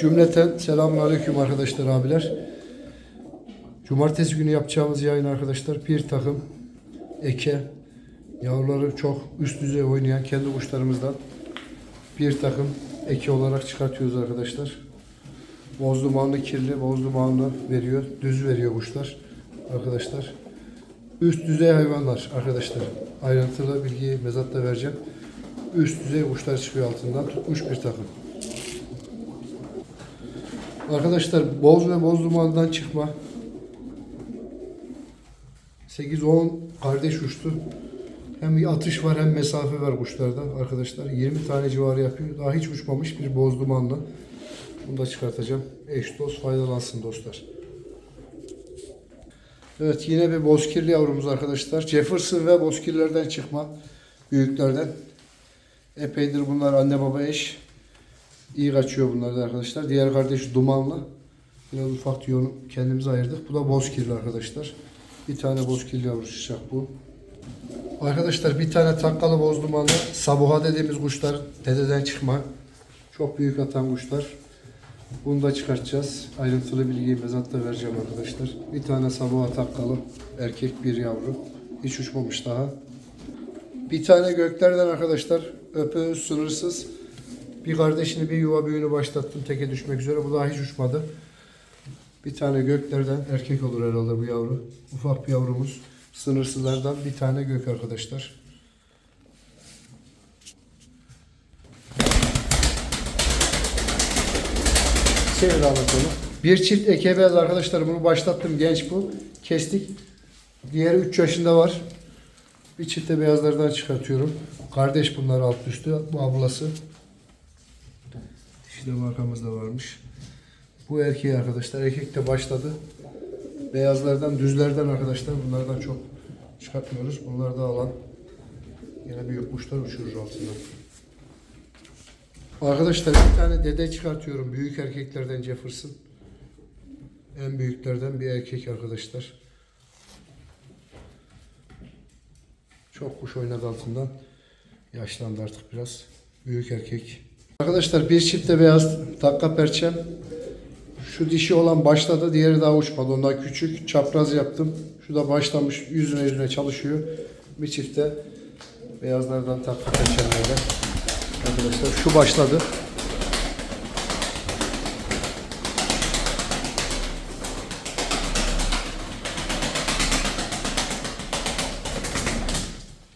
Cümleten selamünaleyküm arkadaşlar abiler. Cumartesi günü yapacağımız yayın arkadaşlar bir takım eke yavruları çok üst düzey oynayan kendi kuşlarımızdan bir takım eke olarak çıkartıyoruz arkadaşlar. Boz dumanlı kirli, boz dumanlı veriyor, düz veriyor kuşlar arkadaşlar. Üst düzey hayvanlar arkadaşlar. Ayrıntılı bilgiyi mezatta vereceğim. Üst düzey kuşlar çıkıyor altından tutmuş bir takım. Arkadaşlar boz ve boz dumandan çıkma 8-10 kardeş uçtu. Hem atış var hem mesafe var kuşlarda arkadaşlar. 20 tane civarı yapıyor. Daha hiç uçmamış bir boz dumanlı. Bunu da çıkartacağım. Eş dost faydalansın dostlar. Evet yine bir bozkirli yavrumuz arkadaşlar. Jefferson ve bozkirlerden çıkma. Büyüklerden. Epeydir bunlar anne baba eş. İyi kaçıyor bunlar da arkadaşlar. Diğer kardeş dumanlı. Biraz ufak tüyonu kendimize ayırdık. Bu da bozkirli arkadaşlar. Bir tane bozkirli yavrusu çıkacak bu. Arkadaşlar bir tane takkalı boz dumanlı. Sabuha dediğimiz kuşlar dededen çıkma. Çok büyük atan kuşlar. Bunu da çıkartacağız. Ayrıntılı bilgiyi mezatta vereceğim arkadaşlar. Bir tane sabuha takkalı. Erkek bir yavru. Hiç uçmamış daha. Bir tane göklerden arkadaşlar. Öpüyoruz sınırsız. Bir kardeşini bir yuva büyüğünü başlattım. Teke düşmek üzere. Bu daha hiç uçmadı. Bir tane göklerden erkek olur herhalde bu yavru. Ufak bir yavrumuz. Sınırsızlardan bir tane gök arkadaşlar. Çevir Ahmet onu. Bir çift eke beyaz arkadaşlar bunu başlattım genç bu. Kestik. Diğeri 3 yaşında var. Bir çifte beyazlardan çıkartıyorum. Kardeş bunlar alt üstü. Bu ablası. Dişi de markamızda varmış. Bu erkeği arkadaşlar. Erkek de başladı. Beyazlardan, düzlerden arkadaşlar. Bunlardan çok çıkartmıyoruz. Bunlar da alan. Yine büyük kuşlar uçurur altından. Arkadaşlar bir tane dede çıkartıyorum. Büyük erkeklerden Jefferson. En büyüklerden bir erkek arkadaşlar. Çok kuş oynadı altından. Yaşlandı artık biraz. Büyük erkek. Arkadaşlar bir çifte beyaz takka perçem. Şu dişi olan başladı. Diğeri daha uçmadı. Ondan küçük. Çapraz yaptım. Şu da başlamış. Yüzüne yüzüne çalışıyor. Bir çifte beyazlardan takka perçemlerden. Arkadaşlar şu başladı.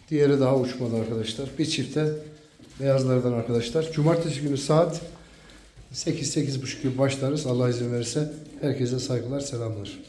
Diğeri daha uçmadı arkadaşlar. Bir çifte beyazlardan arkadaşlar. Cumartesi günü saat 8-8.30 gibi başlarız. Allah izin verirse. Herkese saygılar, selamlar.